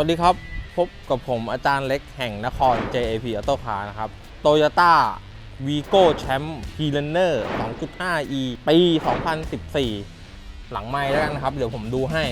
วัสดีครับ พบกับผมอาจารย์เล็กแห่งนคร JAP Auto Car นะครับ Toyota Vigo Champ p r e n e r 2.5e ปี 2014 หลังไม้แล้วกันนะครับ เดี๋ยวผมดูให้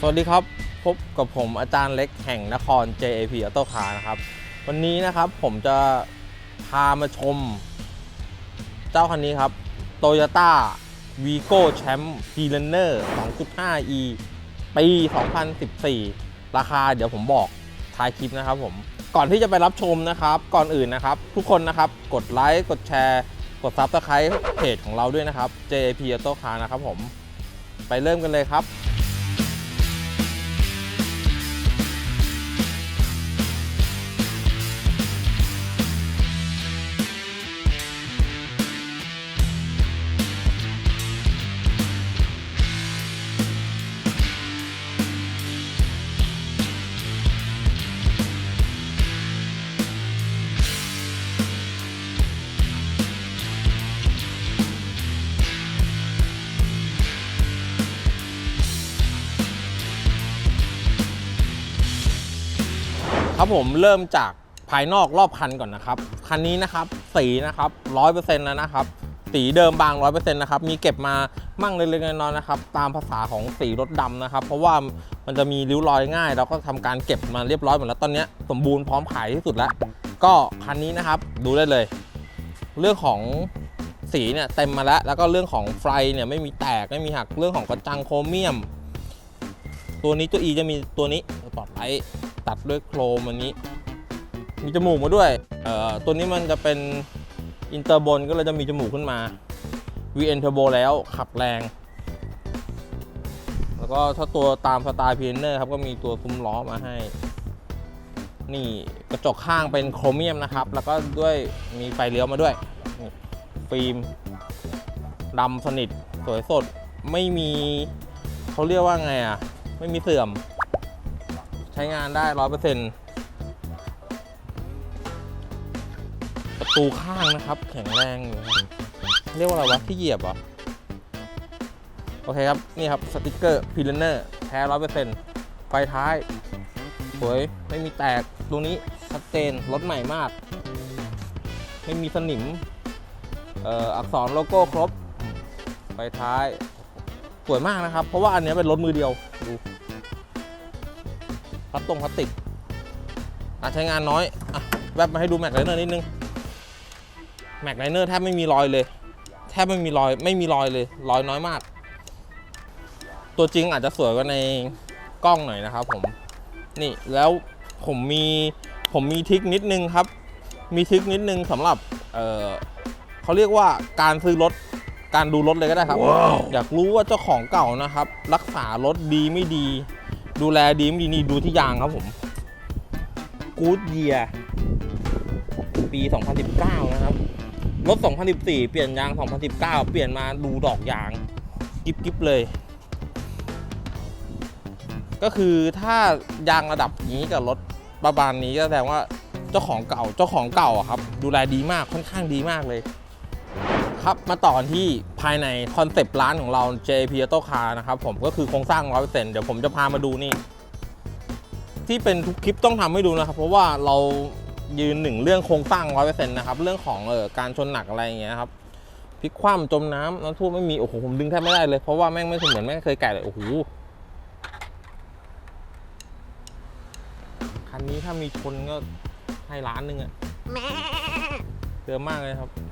สวัสดีครับ พบกับผมอาจารย์เล็กแห่งนคร JAP Auto Car นะครับ วันนี้นะครับผมจะพามาชม เจ้าคันนี้ครับ Toyota Vigo Champ p r e n e r 2.5e ปี 2014 ราคาเดี๋ยวผมบอกท้ายคลิปนะครับผมก่อนที่จะไปรับชมนะครับ ก่อนอื่นนะครับ ทุกคนนะครับกดไลค์กดแชร์ กด Subscribe เพจของเราด้วยนะครับ JAP Auto Car นะครับผม ไปเริ่มกันเลยครับ ครับผมเริ่มจากภายนอกรอบคันก่อนนะครับ คันนี้นะครับสีนะครับร้อยเปอร์เซ็นต์แล้วนะครับ สีเดิมบางร้อยเปอร์เซ็นต์นะครับ มีเก็บมามั่งเล็กๆน้อยๆนะครับ ตามภาษาของสีรถดำนะครับ เพราะว่ามันจะมีริ้วรอยง่าย เราก็ทำการเก็บมาเรียบร้อยหมดแล้ว ตอนนี้สมบูรณ์พร้อมขายที่สุดแล้ว ก็คันนี้นะครับ ดูได้เลย เรื่องของสีเนี่ยเต็มมาแล้ว แล้วก็เรื่องของไฟเนี่ยไม่มีแตก ไม่มีหัก เรื่องของกระจังโครเมียม ตัวนี้ตัว E จะมีตัวนี้สปอตไลท์ ตัดด้วยโครมอันนี้ มีจมูกมาด้วยเอ่อตัวนี้มันจะเป็นอินเตอร์บนก็เลยจะมีจมูกขึ้นมา VN Turbo แล้วขับแรง แล้วก็ถ้าตัวตามสไตล์พีเนอร์ครับก็มีตัวซุ้มล้อมาให้ นี่กระจกข้างเป็นโครเมียมนะครับ แล้วก็ด้วยมีไฟเลี้ยวมาด้วยฟิล์มดำสนิทสวยสดไม่มีเขาเรียกว่าไงอะ ไม่มีเสื่อม ช้งานได้ร้อยเปอร์เซ็นต์ประตูข้างนะครับ แข็งแรงอยู่ครับเรียกว่าอะไรวะที่เหยียบเหรอโอเคครับ นี่ครับสติกเกอร์พีเลนเนอร์แท้ร้อยเปอร์เซ็นต์ไฟท้ายสวยไม่มีแตกตรงนี้ชัดเจนรถใหม่มาก ไม่มีสนิมอักษรโลโก้ครบ ไฟท้าย สวยมากนะครับ เพราะว่าอันนี้เป็นรถมือเดียว พลาสตรงพลาสติกการใช้งานน้อยอะแวบมาให้ดูแม็กไลเนอร์นิดนึงแม็กไลเนอร์แทบไม่มีรอยเลย แทบไม่มีรอยไม่มีรอยเลยรอยน้อยมาก ตัวจริงอาจจะสวยกว่าในกล้องหน่อยนะครับผมนี่แล้วผมมีผมมีทริคนิดนึงครับ มีทริคนิดนึงสำหรับเออเขาเรียกว่าการซื้อรถการดูรถเลยก็ได้ครับอยากรู้ว่าเจ้าของเก่านะครับ รักษารถดีไม่ดี ดูแลดีไม่ดีนี่ดูที่ยางครับผมกู๊ดเยียปี 2019 นะครับ รถ 2014 เปลี่ยนยาง 2019 เปลี่ยนมาดูดอกยาง กิบกิบเลย ก็คือถ้ายางระดับนี้กับรถประมาณนี้ก็แสดงว่าเจ้าของเก่าเจ้าของเก่าครับ ดูแลดีมากค่อนข้างดีมากเลย ครับมาต่อกันที่ภายในคอนเซปต์ร้านของเรา JP Auto Car นะครับผมก็คือโครงสร้าง 100%เดี๋ยวผมจะพามาดูนี่ ที่เป็นทุกคลิปต้องทำให้ดูนะครับ เพราะว่าเรายืนหนึ่งเรื่องโครงสร้าง 100%นะครับ เรื่องของเออการชนหนักอะไรอย่างเงี้ยครับพลิกคว่ำจมน้ำน้ำท่วมไม่มี โอ้โห ผมดึงแทบไม่ได้เลย เพราะว่าแม่งไม่เหมือนแม่งเคยแกะเลย โอ้โห คันนี้ถ้ามีชนก็ให้ล้านหนึ่งอะเดิมมากเลยครับ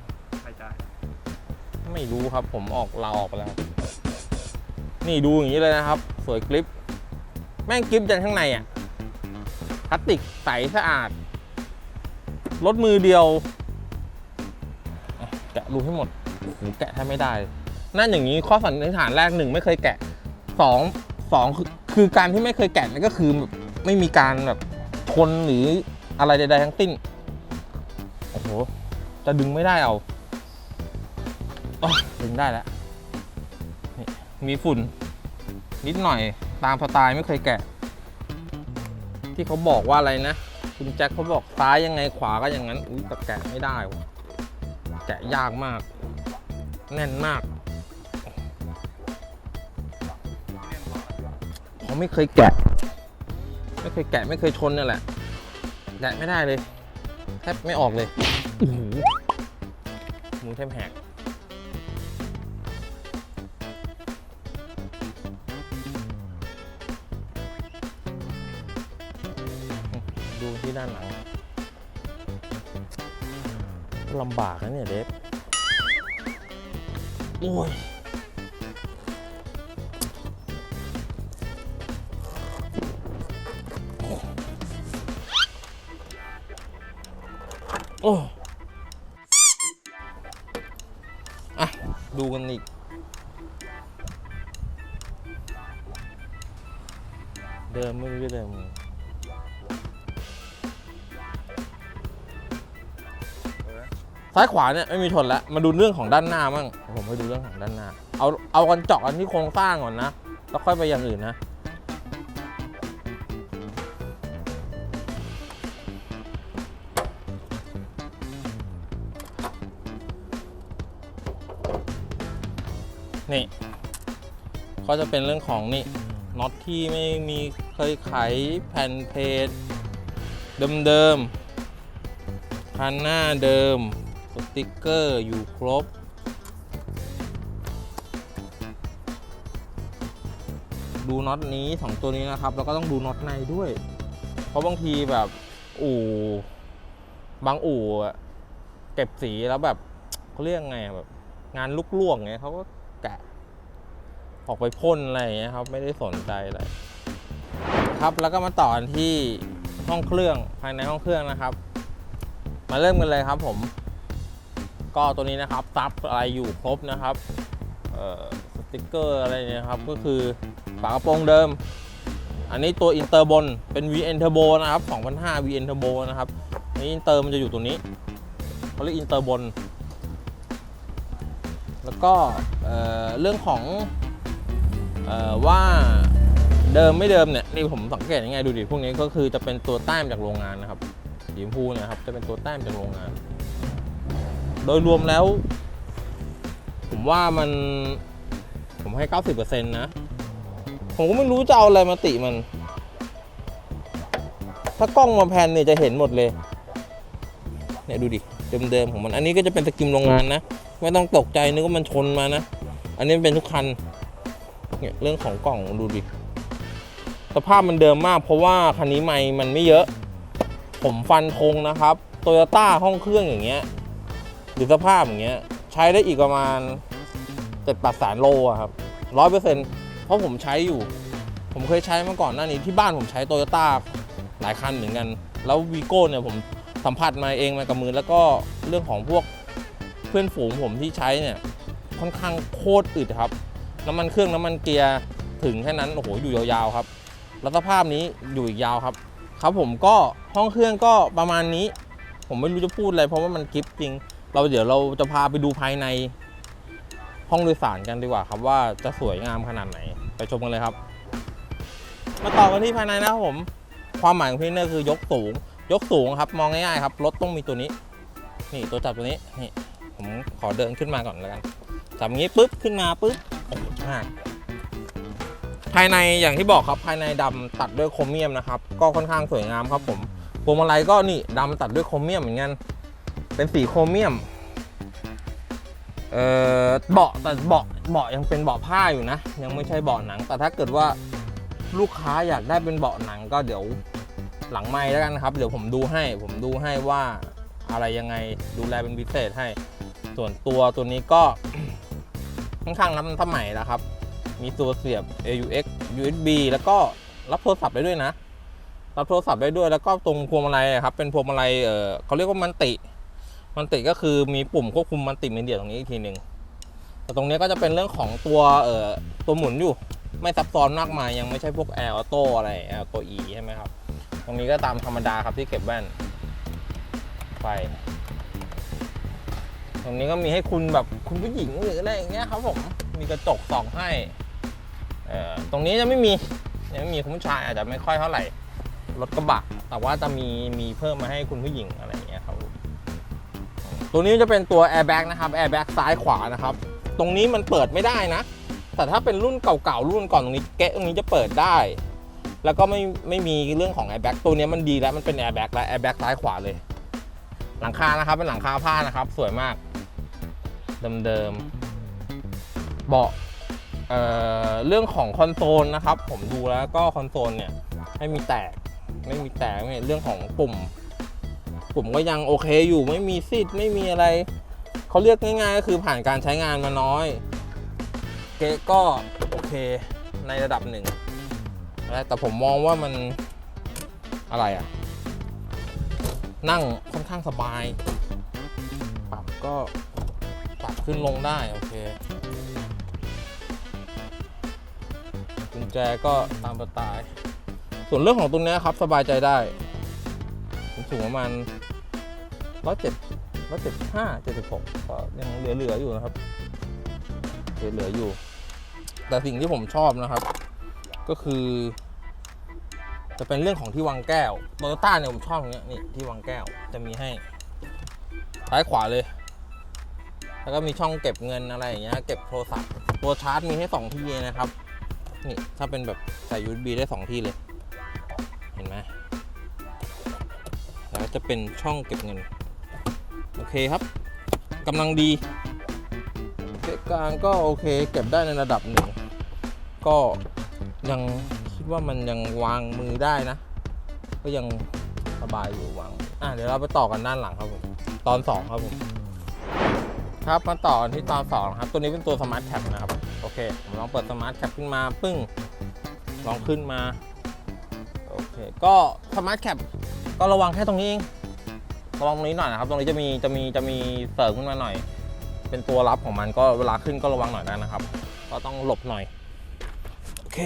ใครจ่าย ไม่รู้ครับผมออกลาออกไปแล้วครับนี่ดูอย่างนี้เลยนะครับ สวยกริปแม่งกริปยันข้างในอะพลาสติกใสสะอาดรถมือเดียว แกะรูให้หมดโอ้โหแกะแทบไม่ได้ นั่นอย่างนี้ข้อสันนิษฐานแรกหนึ่งไม่เคยแกะสองสองคือคือการที่ไม่เคยแกะนั่นก็คือไม่มีการแบบชนหรืออะไรใดๆทั้งสิ้น โอ้โห จะดึงไม่ได้เอา อ้ยดึงได้แล้วนี่มีฝุ่น นิดหน่อยตามสไตล์ไม่เคยแกะ ที่เขาบอกว่าอะไรนะ คุณแจ็คเขาบอกซ้ายยังไงขวาก็อย่างนั้น อุ้ยแต่แกะไม่ได้วะแกะยากมาก แน่นมากเขาไม่เคยแกะ ไม่เคยแกะไม่เคยชนนี่แหละแกะไม่ได้เลยแทบไม่ออกเลยโอ้โหมือแทบแหก ที่ด้านหลังลำบากนะเนี่ยเดฟโอ้ยโอ้อะดูกันอีกเดิมไม่รู้จะเดิม ซ้ายขวาเนี่ยไม่มีชนแล้วมาดูเรื่องของด้านหน้ามั่งผมไปดูเรื่องของด้านหน้า เอาเอากันเจาะกันที่โครงสร้างก่อนนะแล้วค่อยไปอย่างอื่นนะนี่ก็จะเป็นเรื่องของนี่น็อตที่ไม่มีเคยไขแผ่นเพจเดิมๆคันหน้าเดิม สติกเกอร์อยู่ครบ ดูน็อตนี้สองตัวนี้นะครับ แล้วก็ต้องดูน็อตในด้วย เพราะบางทีแบบอู่บางอู่เก็บสีแล้วแบบเขาเรียกไงแบบ งานลุกล่วงเงี้ยเขาก็แกะ ออกไปพ่นอะไรอย่างเงี้ยครับ ไม่ได้สนใจอะไรครับแล้วก็มาต่อที่ห้องเครื่องภายในห้องเครื่องนะครับ มาเริ่มกันเลยครับผม ก็ตัวนี้นะครับซับอะไรอยู่ครบนะครับเอ่อสติกเกอร์อะไรเนี่ยครับก็คือฝากระโปรงเดิม อันนี้ตัวอินเตอร์บนเป็น VN Turbo นะครับ2005 VN Turbo นะครับอันนี้อินเตอร์มันจะอยู่ตัวนี้เขาเรียกอินเตอร์บน แล้วก็เอ่อเรื่องของเออว่าเดิมไม่เดิมเนี่ยนี่ผมสังเกตยังไงดูดิพวกนี้ก็คือจะเป็นตัวแต้มจากโรงงานนะครับสีชมพูเนะครับจะเป็นตัวแต้มจากโรงงาน โดยรวมแล้ว ผมว่ามัน ผมให้ 90%นะ ผมก็ไม่รู้จะเอาอะไรมาติมัน ถ้ากล้องมาแพนเนี่ยจะเห็นหมดเลย เนี่ยดูดิ เดิมๆของมัน อันนี้ก็จะเป็นสกิมโรงงานนะ ไม่ต้องตกใจนึกว่ามันชนมานะ อันนี้เป็นทุกคัน เนี่ยเรื่องของกล่องดูดิ สภาพมันเดิมมาก เพราะว่าคันนี้ไม่มันไม่เยอะ ผมฟันธงนะครับโตโยต้าห้องเครื่องอย่างเงี้ย หรือสภาพอย่างเงี้ย ใช้ได้อีกประมาณเจ็ดแปดแสนโลอะครับร้อยเปอร์เซ็นต์เพราะผมใช้อยู่ ผมเคยใช้มาก่อนหน้านี้ที่บ้านผมใช้โตโยต้าหลายคันเหมือนกัน แล้ววีโก้เนี่ยผมสัมผัสมาเองมากับมือ แล้วก็เรื่องของพวกเพื่อนฝูงผมที่ใช้เนี่ยค่อนข้างโคตรอึดครับ น้ำมันเครื่องน้ำมันเกียร์ถึงแค่นั้นโอ้โหอยู่ยาวๆครับ แล้วสภาพนี้อยู่อีกยาวครับ ครับผมก็ห้องเครื่องก็ประมาณนี้ ผมไม่รู้จะพูดอะไรเพราะว่ามันกิฟจริง เราเดี๋ยวเราจะพาไปดูภายในห้องโดยสารกันดีกว่าครับว่าจะสวยงามขนาดไหนไปชมกันเลยครับ มาต่อกันที่ภายในนะครับผม ความหมายของพี่เนอร์คือยกสูง ยกสูงครับ มองง่ายๆครับรถต้องมีตัวนี้ นี่ตัวจับตัวนี้นี่ผมขอเดินขึ้นมาก่อนแล้วกันจับอย่างนี้ปุ๊บขึ้นมาปุ๊บโอ้โหมากภายในอย่างที่บอกครับภายในดำตัดด้วยโครเมียมนะครับ ก็ค่อนข้างสวยงามครับผมพวงมาลัยก็นี่ดำตัดด้วยโครเมียมเหมือนกัน เป็นสีโครเมียม เอ่อเบาะแต่เบาะเบาะยังเป็นเบาะผ้าอยู่นะ ยังไม่ใช่เบาะหนัง แต่ถ้าเกิดว่าลูกค้าอยากได้เป็นเบาะหนังก็เดี๋ยวหลังไม้แล้วกันครับ เดี๋ยวผมดูให้ ผมดูให้ว่าอะไรยังไงดูแลเป็นพิเศษให้ ส่วนตัวตัวนี้ก็ค่อนข้างรับสมัยแล้วครับ มีตัวเสียบ AUX USB แล้วก็รับโทรศัพท์ได้ด้วยนะ รับโทรศัพท์ได้ด้วยแล้วก็ตรงพวงมาลัยครับ เป็นพวงมาลัยเออเขาเรียกว่ามันติ มันติก็คือมีปุ่มควบคุมมันติมีเดียตรงนี้อีกทีหนึ่งแต่ตรงนี้ก็จะเป็นเรื่องของตัวเอ่อตัวหมุนอยู่ ไม่ซับซ้อนมากมายยังไม่ใช่พวกแอร์ออโต้อะไรแอร์ตัว E ใช่ไหมครับ ตรงนี้ก็ตามธรรมดาครับที่เก็บแว่นไฟตรงนี้ก็มีให้คุณแบบคุณผู้หญิงหรืออะไรอย่างเงี้ยครับผมมีกระจกส่องให้เอ่อตรงนี้จะไม่มียังไม่มีคุณผู้ชายอาจจะไม่ค่อยเท่าไหร่รถกระบะแต่ว่าจะมีมีเพิ่มมาให้คุณผู้หญิงอะไร อย่างเงี้ยครับตัวนี้จะเป็นตัว airbag นะครับ airbag ซ้ายขวานะครับ ตรงนี้มันเปิดไม่ได้นะ แต่ถ้าเป็นรุ่นเก่าๆรุ่นก่อนตรงนี้เกะตรงนี้จะเปิดได้ แล้วก็ไม่ไม่มีเรื่องของ airbag ตัวนี้มันดีแล้วมันเป็น airbag แล้ว airbag ซ้ายขวาเลย หลังคานะครับเป็นหลังคาผ้านะครับ สวยมากเดิมๆเบาะเอ่อเรื่องของคอนโซลนะครับ ผมดูแล้วก็คอนโซลเนี่ยไม่มีแตกไม่มีแตกไม่เรื่องของปุ่ม ปุ่มก็ยังโอเคอยู่ไม่มีซิดไม่มีอะไร เขาเรียกง่ายๆ ก็คือผ่านการใช้งานมาน้อย เกะก็โอเคในระดับหนึ่งแต่ผมมองว่ามันอะไรอะนั่งค่อนข้างสบาย ปรับก็ปรับขึ้นลงได้ โอเคกุญแจก็ตามสไตล์ส่วนเรื่องของตัวเนี้ครับ สบายใจได้ ผมสูงประมาณ ร้อยเจ็ดร้อยเจ็ดห้าเจ็ดสิบหกก็ยังเหลือๆอยู่นะครับ เหลือๆอยู่ แต่สิ่งที่ผมชอบนะครับ ก็คือ จะเป็นเรื่องของที่วางแก้วโตโยต้าเนี่ยผมชอบตรงเนี้ยนี่ที่วางแก้วจะมีให้ซ้ายขวาเลย แล้วก็มีช่องเก็บเงินอะไรอย่างเงี้ยเก็บโทรศัพท์ตัวชาร์จมีให้สองที่นะครับนี่ถ้าเป็นแบบใส่ USB ได้สองที่เลยเห็นไหมแล้วจะเป็นช่องเก็บเงิน เคครับกำลังดีเกะกลางก็โอเค เก็บได้ในระดับหนึ่งก็ยังคิดว่ามันยังวางมือได้นะ ก็ยังสบายอยู่วางอะเดี๋ยวเราไปต่อกันด้านหลังครับผมตอน 2 ครับผมครับมาต่อที่ตอน2ครับตัวนี้เป็นตัวสมาร์ทแคปนะครับโอเคผมลองเปิดสมาร์ทแคปขึ้นมาปึ้งลองขึ้นมาโอเคก็สมาร์ทแคปก็ระวังแค่ตรงนี้เอง ระวังตรงนี้หน่อยนะครับ ตรงนี้จะมีจะมีจะมีเสริมขึ้นมาหน่อย เป็นตัวรับของมันก็เวลาขึ้นก็ระวังหน่อยได้นะครับ ก็ต้องหลบหน่อย โอเค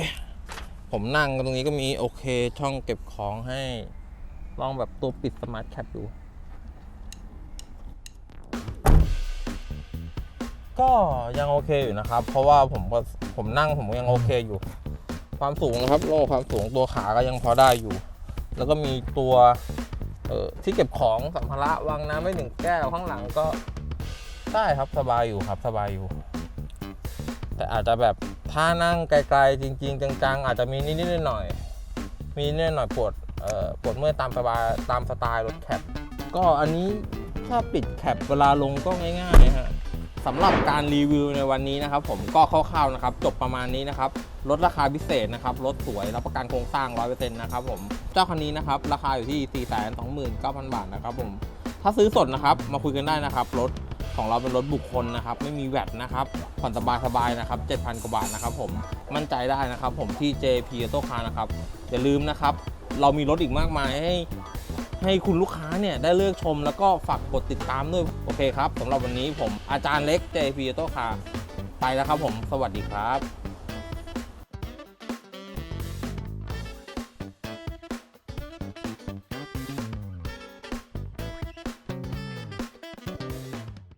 ผมนั่งตรงนี้ก็มีโอเค ช่องเก็บของให้ ลองแบบตัวปิดสมาร์ทแคปดู ก็ยังโอเคอยู่นะครับ เพราะว่าผมก็ผมนั่งผมก็ยังโอเคอยู่ ความสูงนะครับ โลความสูงตัวขาก็ยังพอได้อยู่ แล้วก็มีตัว เออที่เก็บของสัมภาระวางน้ำไม่หนึ่งแก้วข้างหลังก็ได้ครับสบายอยู่ครับสบายอยู่ แต่อาจจะแบบถ้านั่งไกลๆจริง ๆ จัง ๆ อาจจะมีนิดๆหน่อยๆมีนิดๆหน่อยปวดเอ่อปวดเมื่อยตามสบายตามสไตล์รถแคปก็อันนี้ถ้าปิดแคปเวลาลงก็ง่ายๆฮะสำหรับการรีวิวในวันนี้นะครับ ผมก็คร่าวๆนะครับ จบประมาณนี้นะครับลดราคาพิเศษนะครับรถสวยรับประกันโครงสร้าง 100%นะครับผม เจ้าคันนี้นะครับ ราคาอยู่ที่ 429,000 บาทนะครับผม ถ้าซื้อสดนะครับ มาคุยกันได้นะครับ รถของเราเป็นรถบุคคลนะครับ ไม่มีแวดนะครับผ่อนสบายสบายๆนะครับ 7,000 กว่าบาทนะครับ ผม มั่นใจได้นะครับ ผมที่ JP Auto Car นะครับ อย่าลืมนะครับ เรามีรถอีกมากมายให้ให้คุณลูกค้าเนี่ยได้เลือกชมแล้วก็ฝากกดติดตามด้วย โอเคครับสำหรับวันนี้ผมอาจารย์เล็ก JP Auto Car ไปแล้วครับผม สวัสดีครับ